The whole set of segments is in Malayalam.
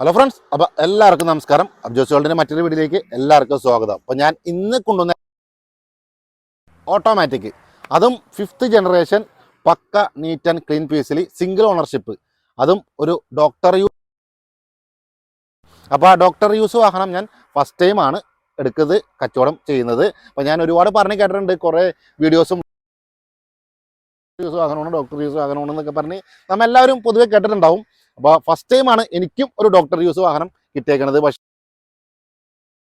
ഹലോ ഫ്രണ്ട്സ് അപ്പോൾ എല്ലാവർക്കും നമസ്കാരം. അബ്ജോസ് വേൾഡിന്റെ മറ്റൊരു വീഡിയോയിലേക്ക് എല്ലാവർക്കും സ്വാഗതം. അപ്പോൾ ഞാൻ ഇന്ന് കൊണ്ടുവന്ന ഓട്ടോമാറ്റിക് അതും fifth generation pucca neat and clean പീസിൽ സിംഗിൾ ഓണർഷിപ്പ് അതും ഒരു ഡോക്ടർ യൂസ് അപ്പോൾ ആ ഡോക്ടർ യൂസ് വാഹനം ഞാൻ ഫസ്റ്റ് ടൈമാണ് എടുക്കുന്നത് കച്ചവടം ചെയ്യുന്നത്. അപ്പോൾ ഞാൻ ഒരുപാട് പറഞ്ഞ് കേട്ടിട്ടുണ്ട് കുറേ വീഡിയോസും യൂസ് വാഹനമാണ് ഡോക്ടർ യൂസ് വാഹനമാണ് എന്നൊക്കെ പറഞ്ഞ് നമ്മ എല്ലാവരും പൊതുവെ കേട്ടിട്ടുണ്ടാവും. അപ്പോൾ ഫസ്റ്റ് ടൈമാണ് എനിക്കും ഒരു ഡോക്ടർ യൂസ് വാഹനം കിട്ടിയേക്കണത്. പക്ഷേ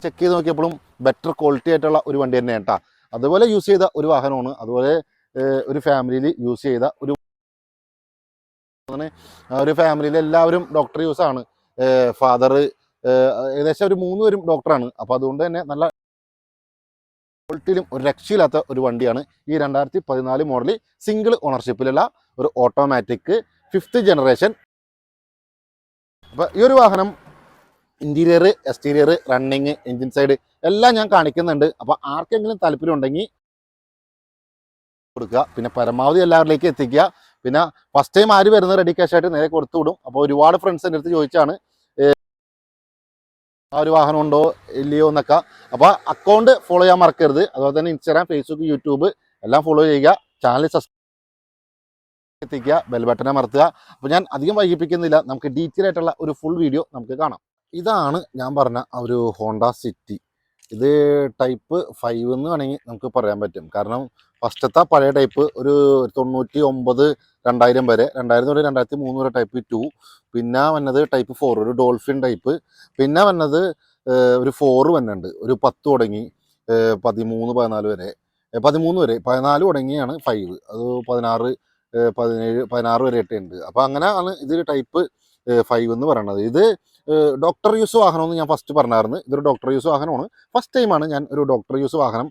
ചെക്ക് ചെയ്ത് നോക്കിയപ്പോഴും ബെറ്റർ ക്വാളിറ്റി ആയിട്ടുള്ള ഒരു വണ്ടി തന്നെയാണ് കേട്ടോ അതുപോലെ യൂസ് ചെയ്ത ഒരു വാഹനമാണ്. അതുപോലെ ഒരു ഫാമിലിയിൽ യൂസ് ചെയ്ത ഒരു ഒരു ഫാമിലിയിൽ എല്ലാവരും ഡോക്ടർ യൂസ് ആണ്. ഫാദർ ഏകദേശം ഒരു മൂന്ന് പേരും ഡോക്ടറാണ് അപ്പോൾ അതുകൊണ്ട് തന്നെ നല്ല ക്വാളിറ്റിയിലും ഒരു രക്ഷയില്ലാത്ത ഒരു വണ്ടിയാണ് ഈ രണ്ടായിരത്തി പതിനാല് മോഡൽ സിംഗിൾ ഓണർഷിപ്പിലുള്ള ഒരു ഓട്ടോമാറ്റിക് ഫിഫ്ത്ത് ജനറേഷൻ അപ്പോൾ ഈ ഒരു വാഹനം interior exterior running engine side എല്ലാം ഞാൻ കാണിക്കുന്നുണ്ട്. അപ്പോൾ ആർക്കെങ്കിലും താല്പര്യം ഉണ്ടെങ്കിൽ കൊടുക്കുക. പിന്നെ പരമാവധി എല്ലാവരിലേക്ക് എത്തിക്കുക. പിന്നെ ഫസ്റ്റ് ടൈം ആര് വരുന്നത് റെഡി ക്യാഷ് ആയിട്ട് നേരെ കൊടുത്തു വിടും. അപ്പോൾ ഒരുപാട് ഫ്രണ്ട്സ് എന്റെ അടുത്ത് ചോദിച്ചാണ് ആ ഒരു വാഹനം ഉണ്ടോ? ഇല്ലയോ? എന്നൊക്കെ. അപ്പോൾ അക്കൗണ്ട് ഫോളോ ചെയ്യാൻ മറക്കരുത്. അതുപോലെ തന്നെ ഇൻസ്റ്റാഗ്രാം ഫേസ്ബുക്ക് യൂട്യൂബ് എല്ലാം ഫോളോ ചെയ്യുക. ചാനൽ സബ്സ്ക്രൈബ് എത്തിക്കുക ബെൽ മറത്തുക അപ്പോൾ ഞാൻ അധികം വൈകിപ്പിക്കുന്നില്ല. നമുക്ക് ഡീറ്റെയിൽ ആയിട്ടുള്ള ഒരു ഫുൾ വീഡിയോ നമുക്ക് കാണാം. ഇതാണ് ഞാൻ പറഞ്ഞ ഒരു ഹോണ്ട സിറ്റി ഇത് ടൈപ്പ് ഫൈവ് എന്ന് വേണമെങ്കിൽ നമുക്ക് പറയാൻ പറ്റും. കാരണം ഫസ്റ്റത്തെ പഴയ ടൈപ്പ് ഒരു തൊണ്ണൂറ്റി ഒമ്പത് രണ്ടായിരം വരെ രണ്ടായിരം തൊട്ട് രണ്ടായിരത്തി മൂന്ന് വരെ ടൈപ്പ് ടു പിന്നെ വന്നത് ടൈപ്പ് ഫോർ ഒരു ഡോൾഫിൻ ടൈപ്പ് പിന്നെ വന്നത് ഒരു ഫോറ് വന്നുണ്ട് ഒരു പത്ത് തുടങ്ങി പതിമൂന്ന് പതിനാല് വരെ. പതിമൂന്ന് വരെ പതിനാല് തുടങ്ങിയാണ് ഫൈവ് അത് പതിനാറ് പതിനേഴ് പതിനാറ് വരെ ഉണ്ട് അപ്പോൾ അങ്ങനെ ആണ് ഇത് ടൈപ്പ് ഫൈവ് എന്ന് പറയുന്നത് ഇത് ഡോക്ടർ യൂസ് വാഹനമെന്ന് ഞാൻ ഫസ്റ്റ് പറഞ്ഞായിരുന്നു. ഇതൊരു ഡോക്ടർ യൂസ് വാഹനമാണ്. ഫസ്റ്റ് ടൈമാണ് ഞാൻ ഒരു ഡോക്ടർ യൂസ് വാഹനം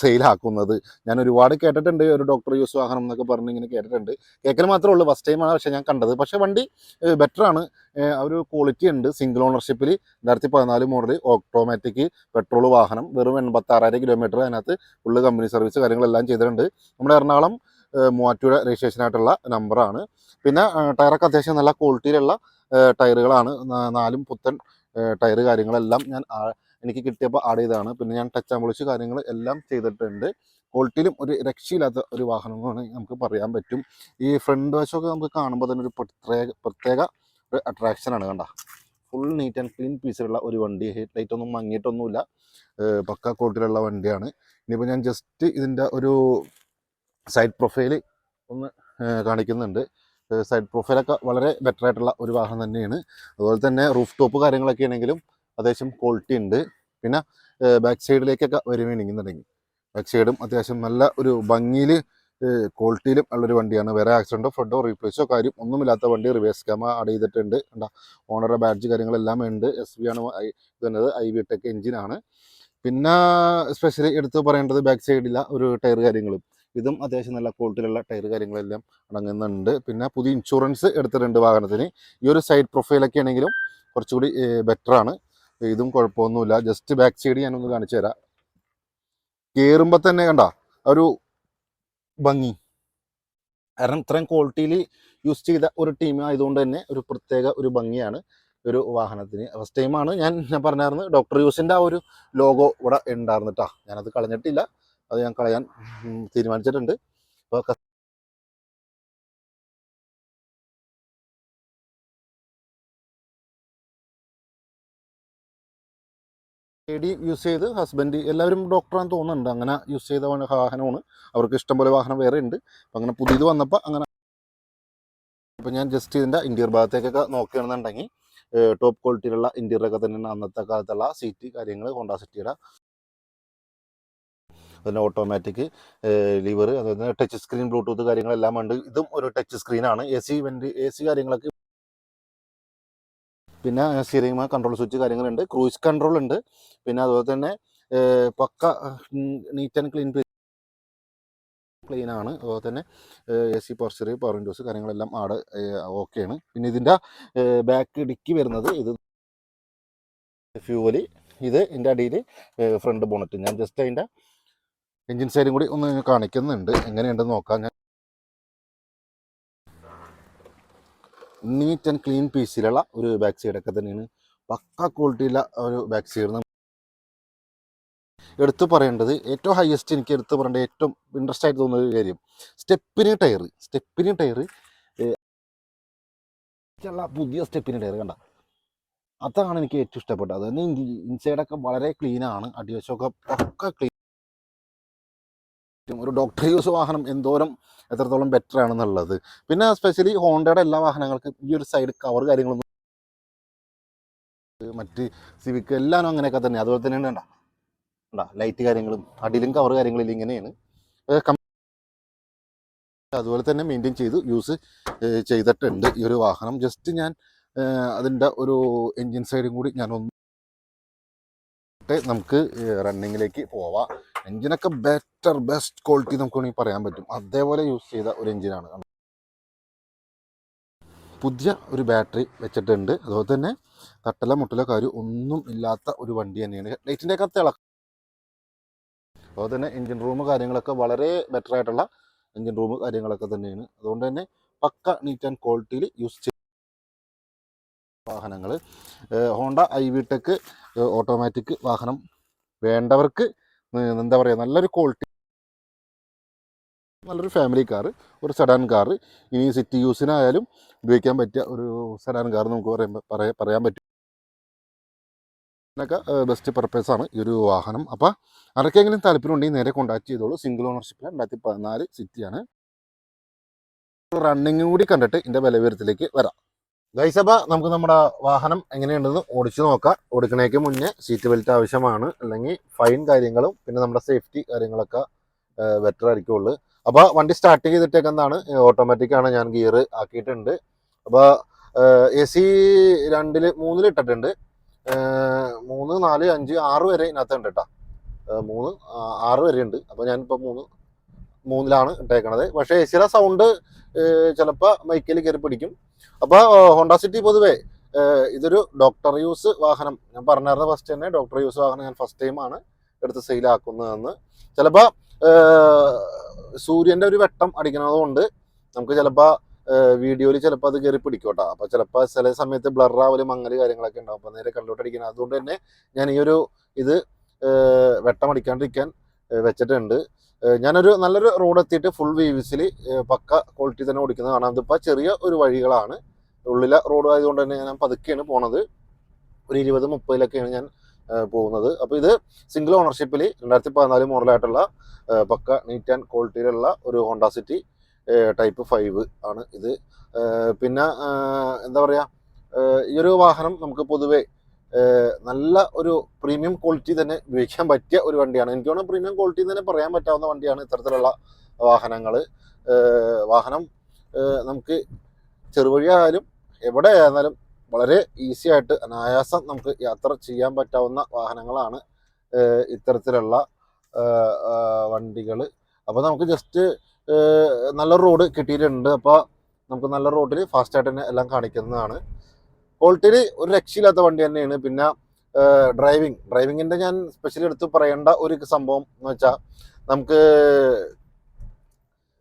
സെയിലാക്കുന്നത് ഞാൻ ഒരുപാട് കേട്ടിട്ടുണ്ട് ഒരു ഡോക്ടർ യൂസ് വാഹനം എന്നൊക്കെ പറഞ്ഞ് ഇങ്ങനെ കേട്ടിട്ടുണ്ട്. കേൾക്കൽ മാത്രമേ ഉള്ളൂ. ഫസ്റ്റ് ടൈമാണ് പക്ഷേ ഞാൻ കണ്ടത്. പക്ഷേ വണ്ടി ബെറ്ററാണ് ഒരു ക്വാളിറ്റി ഉണ്ട്. സിംഗിൾ ഓണർഷിപ്പിൽ രണ്ടായിരത്തി പതിനാല് മോഡൽ ഓട്ടോമാറ്റിക് പെട്രോൾ വാഹനം. വെറും എൺപത്താറായിരം കിലോമീറ്റർ അതിനകത്ത് ഫുള്ള് കമ്പനി സർവീസ് കാര്യങ്ങളെല്ലാം ചെയ്തിട്ടുണ്ട്. നമ്മുടെ എറണാകുളം മൂവാറ്റുപുഴ രജിസ്ട്രേഷൻ ആയിട്ടുള്ള നമ്പറാണ്. പിന്നെ ടയറൊക്കെ അത്യാവശ്യം നല്ല ക്വാളിറ്റിയിലുള്ള ടയറുകളാണ്. നാലും പുത്തൻ ടയർ കാര്യങ്ങളെല്ലാം ഞാൻ എനിക്ക് കിട്ടിയപ്പോൾ ആഡ് ചെയ്തതാണ്. പിന്നെ ഞാൻ ടച്ച് പോളിഷ് കാര്യങ്ങൾ എല്ലാം ചെയ്തിട്ടുണ്ട്. ക്വാളിറ്റിയിലും ഒരു രക്ഷയില്ലാത്ത ഒരു വാഹനം എന്ന് നമുക്ക് പറയാൻ പറ്റും. ഈ ഫ്രണ്ട് വശമൊക്കെ നമുക്ക് കാണുമ്പോൾ തന്നെ ഒരു പ്രത്യേക പ്രത്യേക ഒരു അട്രാക്ഷനാണ് കണ്ട. ഫുൾ നീറ്റ് ആൻഡ് ക്ലീൻ പീസിലുള്ള ഒരു വണ്ടി. ഹെഡ് ലൈറ്റ് ഒന്നും മങ്ങിയിട്ടൊന്നുമില്ല. പക്ക ക്വാളിറ്റിയിലുള്ള വണ്ടിയാണ്. ഇനിയിപ്പോൾ ഞാൻ ജസ്റ്റ് ഇതിന്റെ ഒരു സൈഡ് പ്രൊഫൈൽ ഒന്ന് കാണിക്കുന്നുണ്ട്. സൈഡ് പ്രൊഫൈലൊക്കെ വളരെ ബെറ്റർ ആയിട്ടുള്ള ഒരു വാഹനം തന്നെയാണ്. അതുപോലെ തന്നെ റൂഫ് ടോപ്പ് കാര്യങ്ങളൊക്കെ ആണെങ്കിലും അത്യാവശ്യം ക്വാളിറ്റി ഉണ്ട്. പിന്നെ ബാക്ക് സൈഡിലേക്കൊക്കെ വരുവാണെന്നുണ്ടെങ്കിൽ ബാക്ക് സൈഡും അത്യാവശ്യം നല്ല ഒരു ഭംഗിയിൽ ക്വാളിറ്റിയിലും ഉള്ളൊരു വണ്ടിയാണ്. വേറെ ആക്സിഡന്റോ ഫ്രണ്ടോ റീപ്ലേസോ കാര്യം ഒന്നുമില്ലാത്ത വണ്ടി റിവേഴ്സ് ക്യാമ ആഡ് ചെയ്തിട്ടുണ്ട്. എന്താ ഓണറുടെ ബാഡ്ജ് കാര്യങ്ങളെല്ലാം ഉണ്ട്. എസ് ബി ആണ് വന്നത്. ഐ വി ടെക് എഞ്ചിനാണ് പിന്നെ സ്പെഷ്യലി എടുത്ത് പറയേണ്ടത് ബാക്ക് സൈഡില്ല ഒരു ടയർ കാര്യങ്ങളും. ഇതും അത്യാവശ്യം നല്ല ക്വാളിറ്റിയിലുള്ള ടയർ കാര്യങ്ങളെല്ലാം അടങ്ങുന്നുണ്ട്. പിന്നെ പുതിയ ഇൻഷുറൻസ് എടുത്തിട്ടുണ്ട് വാഹനത്തിന്. ഈ ഒരു സൈഡ് പ്രൊഫൈലൊക്കെ ആണെങ്കിലും കുറച്ചുകൂടി ബെറ്റർ ആണ്. ഇതും കുഴപ്പമൊന്നുമില്ല. ജസ്റ്റ് ബാക്ക് സൈഡ് ഞാനൊന്ന് കാണിച്ചു തരാം. കയറുമ്പോൾ തന്നെ കണ്ട ഒരു ഭംഗി. കാരണം ഇത്രയും ക്വാളിറ്റിയിൽ യൂസ് ചെയ്ത ഒരു ടീം ആയതുകൊണ്ട് തന്നെ ഒരു പ്രത്യേക ഒരു ഭംഗിയാണ് ഒരു വാഹനത്തിന്. ഫസ്റ്റ് ടൈമാണ് ഞാൻ ഞാൻ പറഞ്ഞായിരുന്നു ഡോക്ടർ യൂസിന്റെ ആ ഒരു ലോഗോ ഇവിടെ ഉണ്ടായിരുന്നു ഞാനത് കളഞ്ഞിട്ടില്ല. അത് ഞാൻ കളയാൻ തീരുമാനിച്ചിട്ടുണ്ട്. അപ്പോൾ ഡി യൂസ് ചെയ്ത് ഹസ്ബൻഡ് എല്ലാവരും ഡോക്ടറാന്ന് തോന്നുന്നുണ്ട്. അങ്ങനെ യൂസ് ചെയ്ത വാഹനമാണ്. അവർക്ക് ഇഷ്ടംപോലെ വാഹനം വേറെ ഉണ്ട്. അപ്പം അങ്ങനെ പുതിയത് വന്നപ്പോൾ അങ്ങനെ അപ്പം ഞാൻ ജസ്റ്റ് ഇതിന്റെ ഇന്റീരിയർ ഭാഗത്തേക്കൊക്കെ നോക്കുകയാണെന്നുണ്ടെങ്കിൽ ടോപ്പ് ക്വാളിറ്റിയിലുള്ള ഇന്റീരിയറൊക്കെ തന്നെയാണ് അന്നത്തെ കാലത്തുള്ള സീറ്റ് കാര്യങ്ങൾ ഹോണ്ട സിറ്റിയുടെ അതിന്റെ ഓട്ടോമാറ്റിക് ലിവർ അതുപോലെ ടച്ച് സ്ക്രീൻ ബ്ലൂടൂത്ത് കാര്യങ്ങളെല്ലാം ഉണ്ട്. ഇതും ഒരു touch സ്ക്രീനാണ് A C vent A C കാര്യങ്ങളൊക്കെ പിന്നെ സ്റ്റിയറിംഗ് കൺട്രോൾ സ്വിച്ച് കാര്യങ്ങളുണ്ട്. ക്രൂസ് കൺട്രോൾ ഉണ്ട്. പിന്നെ അതുപോലെ തന്നെ പക്ക നീറ്റ് ആൻഡ് ക്ലീൻ ക്ലീൻ ആണ്. അതുപോലെ തന്നെ എ സി പോർച്ചർ പവർ വിൻഡോസ് കാര്യങ്ങളെല്ലാം ആട് ഓക്കെയാണ് പിന്നെ ഇതിന്റെ ബാക്ക് ഡിക്കി വരുന്നത് ഇത് ഫ്യൂവൽ ഇത് എന്റെ അടിയിൽ ഫ്രണ്ട് ബോണറ്റ് ഞാൻ ജസ്റ്റ് അതിന്റെ എൻജിൻ സൈഡും കൂടി ഒന്ന് കാണിക്കുന്നുണ്ട്. എങ്ങനെയുണ്ടെന്ന് നോക്കാം ഞാൻ. നീറ്റ് ആൻഡ് ക്ലീൻ പീസിലുള്ള ഒരു ബാക്ക് സൈഡൊക്കെ തന്നെയാണ്. പക്ക ക്വാളിറ്റിയുള്ള ഒരു ബാക്ക് സൈഡ് എടുത്തു പറയേണ്ടത് ഏറ്റവും ഹയസ്റ്റ് എനിക്ക് എടുത്തു പറയേണ്ട ഏറ്റവും ഇൻട്രസ്റ്റ് ആയിട്ട് തോന്നുന്ന ഒരു കാര്യം സ്റ്റെപ്പിന് ടയർ സ്റ്റെപ്പിന് ടയർ പുതിയ സ്റ്റെപ്പിന് ടയർ കണ്ട. അതാണ് എനിക്ക് ഏറ്റവും ഇഷ്ടപ്പെട്ടത്. അത് തന്നെ ഇൻസൈഡൊക്കെ വളരെ ക്ലീനാണ് അടിവശമൊക്കെ ഒക്കെ ക്ലീൻ ഒരു ഡോക്ടർ യൂസ് വാഹനം എന്തോരം എത്രത്തോളം ബെറ്റർ ആണെന്നുള്ളത്. പിന്നെ സ്പെഷ്യലി ഹോണ്ടയുടെ എല്ലാ വാഹനങ്ങൾക്കും ഈ ഒരു സൈഡ് കവർ കാര്യങ്ങളൊന്നും മറ്റ് സിവിക്ക് എല്ലാം അങ്ങനെയൊക്കെ തന്നെ. അതുപോലെ തന്നെയാണ് വേണ്ട ഉണ്ടാ? ലൈറ്റ് കാര്യങ്ങളും അടിയിലും കവർ കാര്യങ്ങളിലും ഇങ്ങനെയാണ്. അതുപോലെ തന്നെ മെയിന്റെയിൻ ചെയ്ത് യൂസ് ചെയ്തിട്ടുണ്ട് ഈ ഒരു വാഹനം. ജസ്റ്റ് ഞാൻ അതിന്റെ ഒരു എൻജിൻ സൈഡും കൂടി ഞാൻ ഒന്ന് നമുക്ക് റണ്ണിങ്ങിലേക്ക് പോവാം. എൻജിനൊക്കെ ബെറ്റർ ബെസ്റ്റ് ക്വാളിറ്റി നമുക്ക് വേണമെങ്കിൽ പറയാൻ പറ്റും. അതേപോലെ യൂസ് ചെയ്ത ഒരു എൻജിനാണ് പുതിയ ഒരു ബാറ്ററി വെച്ചിട്ടുണ്ട്. അതുപോലെ തന്നെ തട്ടല മുട്ടല കാര്യം ഒന്നും ഇല്ലാത്ത ഒരു വണ്ടി തന്നെയാണ്. ലൈറ്റിന്റെ ഒക്കെ തിളക്കം അതുപോലെ തന്നെ എൻജിൻ റൂം കാര്യങ്ങളൊക്കെ വളരെ ബെറ്റർ ആയിട്ടുള്ള എൻജിൻ റൂം കാര്യങ്ങളൊക്കെ തന്നെയാണ്. അതുകൊണ്ട് തന്നെ പക്ക നീറ്റ് ആൻഡ് ക്വാളിറ്റിയിൽ യൂസ് വാഹനങ്ങൾ Honda I V tech automatic വാഹനം വേണ്ടവർക്ക് എന്താ പറയുക നല്ലൊരു ക്വാളിറ്റി നല്ലൊരു ഫാമിലി കാർ ഒരു സെഡാൻ കാർ ഇനി സിറ്റി യൂസിനായാലും ഉപയോഗിക്കാൻ പറ്റിയ ഒരു സെഡാൻ കാർ നമുക്ക് പറയാൻ പറയാൻ പറ്റും. ഇതിനൊക്കെ ബെസ്റ്റ് പർപ്പസ് ആണ് ഈ ഒരു വാഹനം. അപ്പോൾ ആർക്കെങ്കിലും താല്പര്യമുണ്ടെങ്കിൽ നേരെ കോൺടാക്ട് ചെയ്തോളൂ. സിംഗിൾ ഓണർഷിപ്പിൽ രണ്ടായിരത്തി പതിനാല് സിറ്റിയാണ്. റണ്ണിങ് കൂടി കണ്ടിട്ട് ഇതിന്റെ വിലവിവരത്തിലേക്ക് വരാം. ഗൈസഭ നമുക്ക് നമ്മുടെ വാഹനം എങ്ങനെയുണ്ടെന്ന് ഓടിച്ചു നോക്കാം. ഓടിക്കണേക്ക് മുന്നേ സീറ്റ് ബെൽറ്റ് ആവശ്യമാണ്. അല്ലെങ്കിൽ ഫൈൻ കാര്യങ്ങളും പിന്നെ നമ്മുടെ സേഫ്റ്റി കാര്യങ്ങളൊക്കെ ബെറ്റർ ആയിരിക്കുള്ളൂ അപ്പോൾ വണ്ടി സ്റ്റാർട്ട് ചെയ്തിട്ടേക്കുന്നതാണ് ഓട്ടോമാറ്റിക് ആണ് ഞാൻ ഗിയർ ആക്കിയിട്ടുണ്ട്. അപ്പോൾ എ സി രണ്ടിൽ മൂന്നിൽ ഇട്ടിട്ടുണ്ട്. മൂന്ന് നാല് അഞ്ച് ആറ് വരെ ഇതിനകത്ത് ഉണ്ട് കേട്ടോ മൂന്ന് ആറ് വരെ ഉണ്ട് അപ്പോൾ ഞാനിപ്പോൾ മൂന്ന് മൂന്നിലാണ് ഇട്ടേക്കണത്. പക്ഷേ സിയുടെ സൗണ്ട് ചിലപ്പോൾ മൈക്കിൽ കയറി പിടിക്കും. അപ്പോൾ ഹോണ്ട സിറ്റി പൊതുവേ ഇതൊരു ഡോക്ടർ യൂസ് വാഹനം. ഞാൻ പറഞ്ഞായിരുന്ന ഫസ്റ്റ് തന്നെ ഡോക്ടർ യൂസ് വാഹനം ഞാൻ ഫസ്റ്റ് ടൈമാണ് എടുത്ത് സെയിലാക്കുന്നതെന്ന് ചിലപ്പോൾ സൂര്യന്റെ ഒരു വെട്ടം അടിക്കുന്നത് കൊണ്ട് നമുക്ക് ചിലപ്പോൾ വീഡിയോയിൽ ചിലപ്പോൾ അത് കയറി പിടിക്കും കേട്ടോ അപ്പോൾ ചിലപ്പോൾ ചില സമയത്ത് ബ്ലറാവലും മങ്ങൽ കാര്യങ്ങളൊക്കെ ഉണ്ടാവും. അപ്പോൾ നേരെ കണ്ടോട്ടടിക്കുന്നത് അതുകൊണ്ട് തന്നെ ഞാൻ ഈ ഒരു ഇത് വെട്ടമടിക്കാണ്ടിരിക്കാൻ വെച്ചിട്ടുണ്ട്. ഞാനൊരു നല്ലൊരു റോഡ് എത്തിയിട്ട് ഫുൾ വീവിസിൽ പക്ക ക്വാളിറ്റി തന്നെ ഓടിക്കുന്നത് കാണാം. ഇതിപ്പോൾ ചെറിയ ഒരു വഴികളാണ്. ഉള്ളിലെ റോഡ് ആയതുകൊണ്ട് തന്നെ ഞാൻ പതുക്കെയാണ് പോണത്. ഒരു ഇരുപത് മുപ്പതിലൊക്കെയാണ് ഞാൻ പോകുന്നത്. അപ്പോൾ ഇത് സിംഗിൾ ഓണർഷിപ്പിൽ രണ്ടായിരത്തി പതിനാല് മോഡലായിട്ടുള്ള പക്ക നീറ്റ് ആൻഡ് ക്വാളിറ്റിയിലുള്ള ഒരു ഹോണ്ട സിറ്റി ടൈപ്പ് ഫൈവ് ആണ് ഇത്. പിന്നെ എന്താ പറയുക ഈ ഒരു വാഹനം നമുക്ക് പൊതുവെ നല്ല ഒരു പ്രീമിയം ക്വാളിറ്റി തന്നെ ഉപയോഗിക്കാൻ പറ്റിയ ഒരു വണ്ടിയാണ്. എനിക്ക് തോന്നുന്നു പ്രീമിയം ക്വാളിറ്റി തന്നെ പറയാൻ പറ്റാവുന്ന വണ്ടിയാണ് ഇത്തരത്തിലുള്ള വാഹനങ്ങൾ വാഹനം നമുക്ക് ചെറുവഴിയായാലും എവിടെ ആയിരുന്നാലും വളരെ ഈസി ആയിട്ട് അനായാസം നമുക്ക് യാത്ര ചെയ്യാൻ പറ്റാവുന്ന വാഹനങ്ങളാണ് ഇത്തരത്തിലുള്ള വണ്ടികൾ അപ്പോൾ നമുക്ക് ജസ്റ്റ് നല്ല റോഡ് കിട്ടിയിട്ടുണ്ട്. അപ്പോൾ നമുക്ക് നല്ല റോഡിൽ ഫാസ്റ്റായിട്ട് തന്നെ എല്ലാം കാണിക്കുന്നതാണ്. ക്വാളിറ്റിയിൽ ഒരു രക്ഷയില്ലാത്ത വണ്ടി തന്നെയാണ്. പിന്നെ ഡ്രൈവിംഗ് ഡ്രൈവിങ്ങിന്റെ ഞാൻ സ്പെഷ്യലി എടുത്ത് പറയേണ്ട ഒരു സംഭവം എന്ന് വെച്ചാൽ നമുക്ക്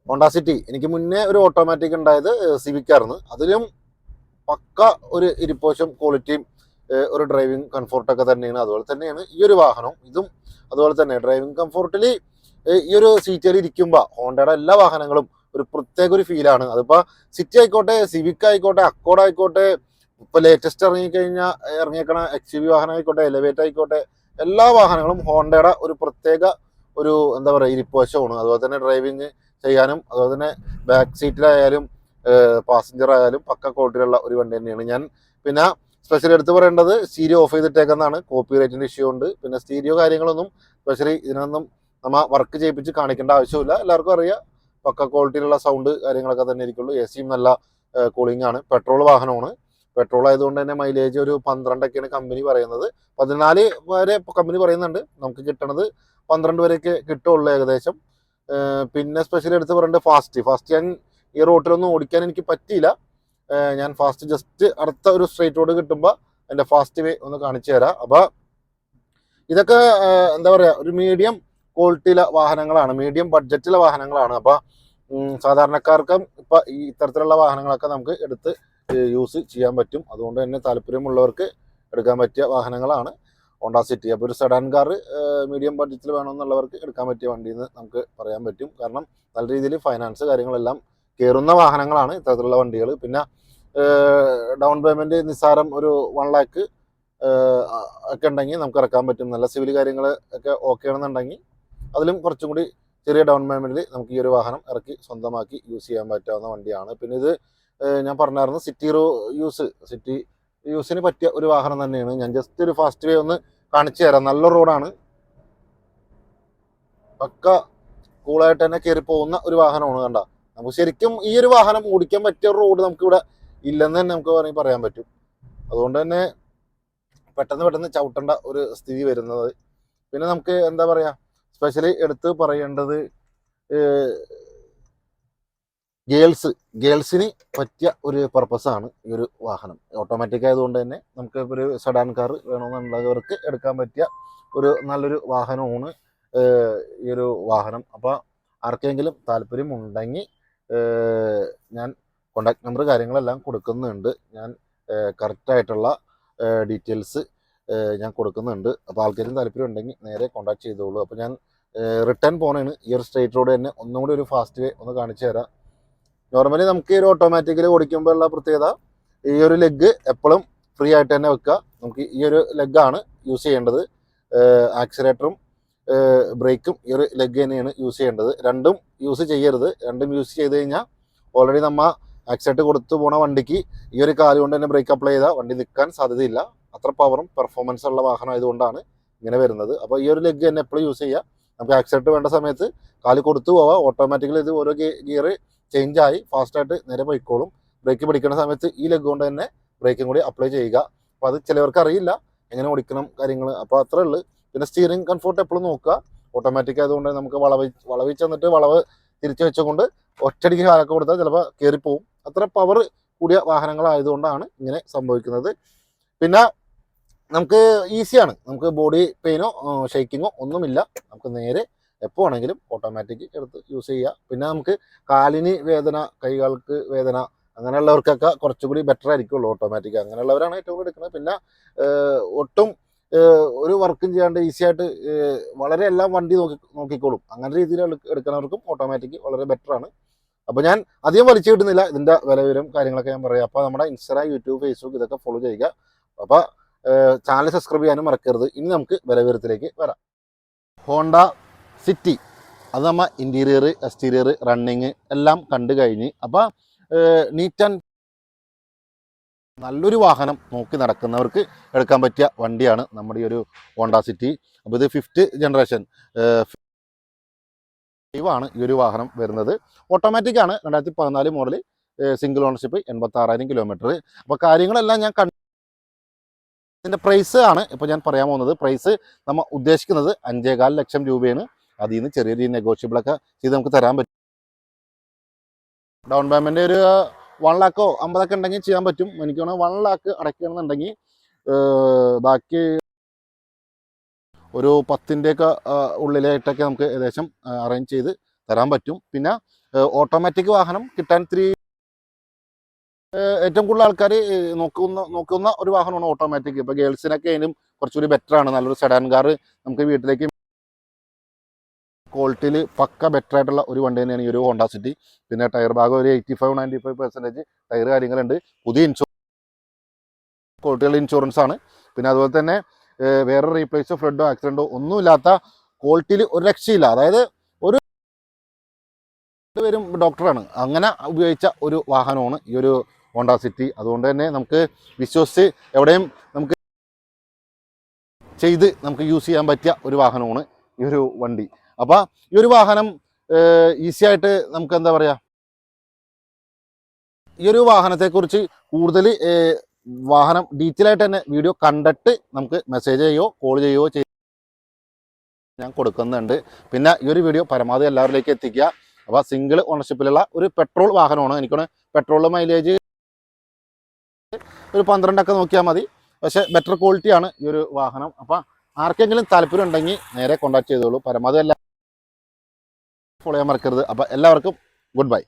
ഹോണ്ട സിറ്റി എനിക്ക് മുന്നേ ഒരു ഓട്ടോമാറ്റിക് ഉണ്ടായത് സിവിക്കായിരുന്നു അതിലും പക്ക ഒരു ഇരിപ്പോശം ക്വാളിറ്റിയും ഒരു ഡ്രൈവിംഗ് കംഫോർട്ടൊക്കെ തന്നെയാണ്. അതുപോലെ തന്നെയാണ് ഈ ഒരു വാഹനം ഇതും അതുപോലെ തന്നെ ഡ്രൈവിംഗ് കംഫോർട്ടിൽ ഈ ഒരു സീറ്റിൽ ഇരിക്കുമ്പോൾ ഹോണ്ടയുടെ എല്ലാ വാഹനങ്ങളും ഒരു പ്രത്യേക ഒരു ഫീലാണ് അതിപ്പോൾ സിറ്റി ആയിക്കോട്ടെ സിവിക് ആയിക്കോട്ടെ അക്കോഡ് ആയിക്കോട്ടെ ഇപ്പോൾ ലേറ്റസ്റ്റ് ഇറങ്ങിക്കഴിഞ്ഞാൽ ഇറങ്ങിയേക്കണ എക്സ് യു വി വാഹനം ആയിക്കോട്ടെ എലവേറ്റ് ആയിക്കോട്ടെ എല്ലാ വാഹനങ്ങളും ഹോണ്ടയുടെ ഒരു പ്രത്യേക ഒരു എന്താ പറയുക ഇരിപ്പുവശമാണ് അതുപോലെ തന്നെ ഡ്രൈവിങ് ചെയ്യാനും അതുപോലെ തന്നെ ബാക്ക് സീറ്റിലായാലും പാസഞ്ചർ ആയാലും പക്ക ക്വാളിറ്റിയിലുള്ള ഒരു വണ്ടി തന്നെയാണ്. ഞാൻ പിന്നെ സ്പെഷ്യലി എടുത്ത് പറയേണ്ടത് സ്റ്റീരിയോ ഓഫ് ചെയ്തിട്ടേക്കെന്നാണ് കോപ്പി റൈറ്റിന്റെ ഇഷ്യൂ ഉണ്ട്. പിന്നെ സ്റ്റീരിയോ കാര്യങ്ങളൊന്നും സ്പെഷ്യലി ഇതിനൊന്നും നമ്മൾ വർക്ക് ചെയ്യിപ്പിച്ച് കാണിക്കേണ്ട ആവശ്യമില്ല. എല്ലാവർക്കും അറിയാം. പക്ക ക്വാളിറ്റിയിലുള്ള സൗണ്ട് കാര്യങ്ങളൊക്കെ തന്നെ ഇരിക്കുള്ളൂ. എ സിയും നല്ല കൂളിംഗ് ആണ്. പെട്രോൾ വാഹനമാണ്. പെട്രോൾ ആയതുകൊണ്ട് തന്നെ മൈലേജ് ഒരു പന്ത്രണ്ടൊക്കെയാണ് കമ്പനി പറയുന്നത്. പതിനാല് വരെ കമ്പനി പറയുന്നുണ്ട്. നമുക്ക് കിട്ടണത് പന്ത്രണ്ട് വരെയൊക്കെ കിട്ടുള്ളൂ ഏകദേശം. പിന്നെ സ്പെഷ്യലി എടുത്ത് പറയേണ്ടത് ഫാസ്റ്റ് ഫാസ്റ്റ് ഞാൻ ഈ റോട്ടിലൊന്നും ഓടിക്കാൻ എനിക്ക് പറ്റിയില്ല. ഞാൻ ഫാസ്റ്റ് ജസ്റ്റ് അടുത്ത ഒരു സ്ട്രേറ്റ് റോഡ് കിട്ടുമ്പോൾ എന്റെ ഫാസ്റ്റ് വേ ഒന്ന് കാണിച്ചു തരാം. അപ്പോൾ ഇതൊക്കെ എന്താ പറയുക ഒരു മീഡിയം ക്വാളിറ്റിയിലെ വാഹനങ്ങളാണ്. മീഡിയം ബഡ്ജറ്റിലെ വാഹനങ്ങളാണ്. അപ്പോൾ സാധാരണക്കാർക്കും ഇപ്പം ഈ ഇത്തരത്തിലുള്ള വാഹനങ്ങളൊക്കെ നമുക്ക് എടുത്ത് യൂസ് ചെയ്യാൻ പറ്റും. അതുകൊണ്ട് തന്നെ താല്പര്യമുള്ളവർക്ക് എടുക്കാൻ പറ്റിയ വാഹനങ്ങളാണ് ഹോണ്ട സിറ്റി. അപ്പോൾ ഒരു സെഡാൻ കാർ മീഡിയം ബഡ്ജറ്റിൽ വേണമെന്നുള്ളവർക്ക് എടുക്കാൻ പറ്റിയ വണ്ടി എന്ന് നമുക്ക് പറയാൻ പറ്റും. കാരണം നല്ല രീതിയിൽ ഫൈനാൻസ് കാര്യങ്ങളെല്ലാം കയറുന്ന വാഹനങ്ങളാണ് ഇത്തരത്തിലുള്ള വണ്ടികൾ പിന്നെ ഡൗൺ പേയ്മെന്റ് നിസ്സാരം ഒരു വൺ ലാക്ക് ഒക്കെ ഉണ്ടെങ്കിൽ നമുക്ക് ഇറക്കാൻ പറ്റും. നല്ല സിവിൽ കാര്യങ്ങൾ ഒക്കെ ഓക്കെ ആണെന്നുണ്ടെങ്കിൽ അതിലും കുറച്ചും കൂടി ചെറിയ ഡൗൺ പേയ്മെന്റിൽ നമുക്ക് ഈ ഒരു വാഹനം ഇറക്കി സ്വന്തമാക്കി യൂസ് ചെയ്യാൻ പറ്റാവുന്ന വണ്ടിയാണ്. പിന്നെ ഇത് ഞാൻ പറഞ്ഞായിരുന്നു സിറ്റി റോ യൂസ് സിറ്റി യൂസിന് പറ്റിയ ഒരു വാഹനം തന്നെയാണ്. ഞാൻ ജസ്റ്റ് ഒരു ഫാസ്റ്റ് വേ ഒന്ന് കാണിച്ചു തരാം. നല്ല റോഡാണ് പക്ക കൂളായിട്ട് തന്നെ കയറി പോകുന്ന ഒരു വാഹനമാണ് കണ്ട? നമുക്ക് ശരിക്കും ഈ ഒരു വാഹനം ഓടിക്കാൻ പറ്റിയ റോഡ് നമുക്ക് ഇവിടെ ഇല്ലെന്ന് തന്നെ നമുക്ക് വേണമെങ്കിൽ പറയാൻ പറ്റും. അതുകൊണ്ട് തന്നെ പെട്ടെന്ന് പെട്ടെന്ന് ചവിട്ടേണ്ട ഒരു സ്ഥിതി വരുന്നത്. പിന്നെ നമുക്ക് എന്താ പറയുക സ്പെഷ്യലി എടുത്ത് പറയേണ്ടത് ഗേൾസ് ഗേൾസിന് പറ്റിയ ഒരു പർപ്പസാണ് ഈ ഒരു വാഹനം. ഓട്ടോമാറ്റിക് ആയതുകൊണ്ട് തന്നെ നമുക്ക് ഒരു സഡാൻ കാർ വേണമെന്നുള്ളവർക്ക് എടുക്കാൻ പറ്റിയ ഒരു നല്ലൊരു വാഹനമാണ് ഈ ഒരു വാഹനം. അപ്പോൾ ആർക്കെങ്കിലും താല്പര്യമുണ്ടെങ്കിൽ ഉണ്ടെങ്കിൽ ഞാൻ കോണ്ടാക്ട് നമ്പർ കാര്യങ്ങളെല്ലാം കൊടുക്കുന്നുണ്ട്. ഞാൻ കറക്റ്റായിട്ടുള്ള ഡീറ്റെയിൽസ് ഞാൻ കൊടുക്കുന്നുണ്ട്. അപ്പോൾ ആൾക്കാരും താല്പര്യം ഉണ്ടെങ്കിൽ നേരെ കോണ്ടാക്ട് ചെയ്തോളൂ. അപ്പോൾ ഞാൻ റിട്ടേൺ പോകണേന് ഈ ഒരു സ്ട്രേറ്റ് റോഡ് തന്നെ ഒന്നും കൂടി ഒരു ഫാസ്റ്റ് വേ ഒന്ന് കാണിച്ചു തരാം. നോർമലി നമുക്ക് ഈ ഒരു ഓട്ടോമാറ്റിക്കലി ഓടിക്കുമ്പോൾ ഉള്ള പ്രത്യേകത ഈ ഒരു ലെഗ് എപ്പോഴും ഫ്രീ ആയിട്ട് തന്നെ വെക്കുക. നമുക്ക് ഈ ഒരു ലെഗാണ് യൂസ് ചെയ്യേണ്ടത്. ആക്സിലേറ്ററും ബ്രേക്കും ഈ ഒരു ലെഗ് തന്നെയാണ് യൂസ് ചെയ്യേണ്ടത്. രണ്ടും യൂസ് ചെയ്യരുത്. രണ്ടും യൂസ് ചെയ്ത് കഴിഞ്ഞാൽ ഓൾറെഡി നമ്മൾ ആക്സിലേറ്റർ കൊടുത്തു പോണ വണ്ടിക്ക് ഈ ഒരു കാൽ കൊണ്ട് തന്നെ ബ്രേക്ക് അപ്ലൈ ചെയ്താൽ വണ്ടി നിൽക്കാൻ സാധ്യതയില്ല. അത്ര പവറും പെർഫോമൻസ് ഉള്ള വാഹനം ആയതുകൊണ്ടാണ് ഇങ്ങനെ വരുന്നത്. അപ്പോൾ ഈ ഒരു ലെഗ് തന്നെ എപ്പോഴും യൂസ് ചെയ്യുക നമുക്ക് ആക്സിലേറ്റർ വേണ്ട സമയത്ത് കാൽ കൊടുത്തു പോവാം. ഓട്ടോമാറ്റിക്കലി ഇത് ഓരോ ഗിയർ ചേഞ്ച് ആയി ഫാസ്റ്റായിട്ട് നേരെ പോയിക്കോളും. ബ്രേക്ക് പിടിക്കുന്ന സമയത്ത് ഈ ലെഗ് കൊണ്ട് തന്നെ ബ്രേക്കും കൂടി അപ്ലൈ ചെയ്യുക. അപ്പോൾ അത് ചിലവർക്ക് അറിയില്ല എങ്ങനെ ഓടിക്കണം കാര്യങ്ങൾ അപ്പോൾ അത്രേ ഉള്ളൂ. പിന്നെ സ്റ്റിയറിംഗ് കംഫോർട്ട് എപ്പോഴും നോക്കുക. ഓട്ടോമാറ്റിക് ആയതുകൊണ്ട് നമുക്ക് വളവ് വളവിച്ച് തന്നിട്ട് വളവ് തിരിച്ചു വെച്ചുകൊണ്ട് ഒറ്റടിക്ക് കാലൊക്കെ കൊടുത്താൽ ചിലപ്പോൾ കയറിപ്പോവും അത്ര പവർ കൂടിയ വാഹനങ്ങളായതുകൊണ്ടാണ് ഇങ്ങനെ സംഭവിക്കുന്നത്. പിന്നെ നമുക്ക് ഈസിയാണ് നമുക്ക് ബോഡി പെയിനോ ഷെയ്ക്കിങ്ങോ ഒന്നുമില്ല. നമുക്ക് നേരെ എപ്പോൾ ആണെങ്കിലും ഓട്ടോമാറ്റിക് എടുത്ത് യൂസ് ചെയ്യുക പിന്നെ നമുക്ക് കാലിന് വേദന കൈകൾക്ക് വേദന അങ്ങനെയുള്ളവർക്കൊക്കെ കുറച്ചുകൂടി ബെറ്റർ ആയിരിക്കുള്ളൂ ഓട്ടോമാറ്റിക് അങ്ങനെയുള്ളവരാണ് ഏറ്റവും കൂടുതൽ എടുക്കുന്നത്. പിന്നെ ഒട്ടും ഒരു വർക്കും ചെയ്യാണ്ട് ഈസി ആയിട്ട് വളരെ എല്ലാം വണ്ടി നോക്കി നോക്കിക്കോളും. അങ്ങനെ രീതിയിൽ എടുക്ക- എടുക്കുന്നവർക്കും ഓട്ടോമാറ്റിക് വളരെ ബെറ്റർ ആണ്. അപ്പോൾ ഞാൻ അധികം വലിച്ചു കിട്ടുന്നില്ല. ഇതിന്റെ വില വിവരം കാര്യങ്ങളൊക്കെ ഞാൻ പറയാം. അപ്പോൾ നമ്മുടെ ഇൻസ്റ്റാഗ്രാം യൂട്യൂബ് ഫേസ്ബുക്ക് ഇതൊക്കെ ഫോളോ ചെയ്യുക. അപ്പോൾ ചാനൽ സബ്സ്ക്രൈബ് ചെയ്യാനും മറക്കരുത്. ഇനി നമുക്ക് വില വിവരത്തിലേക്ക് വരാം. Honda City. അത് നമ്മൾ ഇന്റീരിയർ എക്സ്റ്റീരിയർ റണ്ണിങ് എല്ലാം കണ്ടു കഴിഞ്ഞ് അപ്പോൾ നീറ്റ് ആൻഡ് നല്ലൊരു വാഹനം നോക്കി നടക്കുന്നവർക്ക് എടുക്കാൻ പറ്റിയ വണ്ടിയാണ് നമ്മുടെ ഈ ഒരു ഹോണ്ട സിറ്റി. അപ്പോൾ ഇത് ഫിഫ്ത്ത് ജനറേഷൻ ആണ് ഈ ഒരു വാഹനം വരുന്നത്. ഓട്ടോമാറ്റിക് ആണ് രണ്ടായിരത്തി പതിനാല് മോഡൽ സിംഗിൾ ഓണർഷിപ്പ് എൺപത്തി ആറായിരം കിലോമീറ്റർ അപ്പോൾ കാര്യങ്ങളെല്ലാം ഞാൻ കണ്ടു ഇതിന്റെ പ്രൈസ് ആണ് ഇപ്പോൾ ഞാൻ പറയാൻ പോകുന്നത്. പ്രൈസ് നമ്മൾ ഉദ്ദേശിക്കുന്നത് അഞ്ചേകാൽ ലക്ഷം രൂപയാണ്. അതിൽ നിന്ന് ചെറിയ രീതിയിൽ നെഗോഷ്യബിളൊക്കെ ചെയ്ത് നമുക്ക് തരാൻ പറ്റും. ഡൗൺ പേയ്മെന്റ് ഒരു വൺ ലാക്കോ അമ്പതൊക്കെ ഉണ്ടെങ്കിൽ ചെയ്യാൻ പറ്റും. എനിക്ക് വേണമെങ്കിൽ വൺ ലാക്ക് അടയ്ക്കണമെന്നുണ്ടെങ്കിൽ ബാക്കി ഒരു പത്തിന്റെയൊക്കെ ഉള്ളിലായിട്ടൊക്കെ നമുക്ക് ഏകദേശം അറേഞ്ച് ചെയ്ത് തരാൻ പറ്റും. പിന്നെ ഓട്ടോമാറ്റിക് വാഹനം കിട്ടാൻ ഇത്തിരി ഏറ്റവും കൂടുതൽ ആൾക്കാർ നോക്കുന്ന നോക്കുന്ന ഒരു വാഹനമാണ് ഓട്ടോമാറ്റിക് ഇപ്പോൾ ഗേൾസിനൊക്കെ അതിനും കുറച്ചുകൂടി ബെറ്ററാണ് നല്ലൊരു സെഡാൻ കാർ നമുക്ക് വീട്ടിലേക്ക് ക്വാളിറ്റിയിൽ പക്ക ബെറ്റർ ആയിട്ടുള്ള ഒരു വണ്ടി തന്നെയാണ് ഈ ഒരു ഹോണ്ട സിറ്റി പിന്നെ ടയർ ഭാഗം ഒരു eighty five ninety five percentage tyre കാര്യങ്ങളുണ്ട്. പുതിയ ഇൻഷുറൻസ് ക്വാളിറ്റിയുള്ള ഇൻഷുറൻസ് ആണ്. പിന്നെ അതുപോലെ തന്നെ വേറെ റീപ്ലേസോ ഫ്ലഡോ ആക്സിഡന്റോ ഒന്നുമില്ലാത്ത ക്വാളിറ്റിയിൽ ഒരു രക്ഷയില്ല. അതായത് ഒരു പേരും ഡോക്ടറാണ് അങ്ങനെ ഉപയോഗിച്ച ഒരു വാഹനമാണ് ഈ ഒരു ഹോണ്ട സിറ്റി അതുകൊണ്ട് തന്നെ നമുക്ക് വിശ്വസിച്ച് എവിടെയും നമുക്ക് ചെയ്ത് നമുക്ക് യൂസ് ചെയ്യാൻ പറ്റിയ ഒരു വാഹനമാണ് ഈ ഒരു വണ്ടി. അപ്പോൾ ഈ ഒരു വാഹനം ഈസി ആയിട്ട് നമുക്ക് എന്താ പറയുക ഈ ഒരു വാഹനത്തെ കുറിച്ച് കൂടുതൽ വാഹനം ഡീറ്റെയിൽ ആയിട്ട് തന്നെ വീഡിയോ കണ്ടിട്ട് നമുക്ക് മെസ്സേജ് ചെയ്യുകയോ കോൾ ചെയ്യുകയോ ചെയ്യ ഞാൻ കൊടുക്കുന്നുണ്ട്. പിന്നെ ഈ ഒരു വീഡിയോ പരമാവധി എല്ലാവരിലേക്ക് എത്തിക്കുക. അപ്പോൾ സിംഗിൾ ഓണർഷിപ്പിലുള്ള ഒരു പെട്രോൾ വാഹനമാണ്. എനിക്കൊന്ന് പെട്രോൾ മൈലേജ് ഒരു പന്ത്രണ്ടൊക്കെ നോക്കിയാൽ മതി. പക്ഷെ ബെറ്റർ ക്വാളിറ്റിയാണ് ഈ ഒരു വാഹനം. അപ്പം ആർക്കെങ്കിലും താല്പര്യം ഉണ്ടെങ്കിൽ നേരെ കോൺടാക്ട് ചെയ്തോളൂ. പരമാവധി എല്ലാം ഫോളോ ചെയ്യാൻ മറക്കരുത്. അപ്പോൾ എല്ലാവർക്കും ഗുഡ് ബൈ.